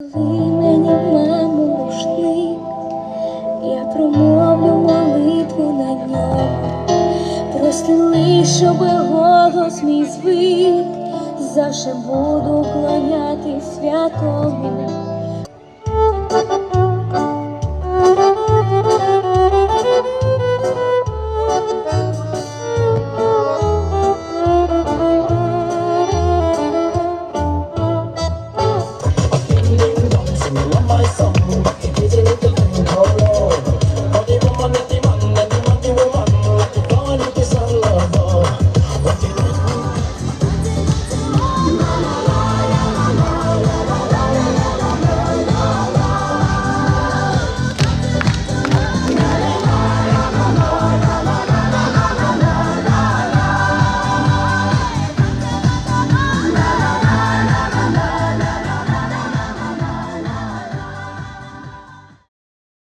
Ви мені мамо рушник, я промовлю молитву на ньому, простили, щоб голос мій звик, завше буду клоняти святому.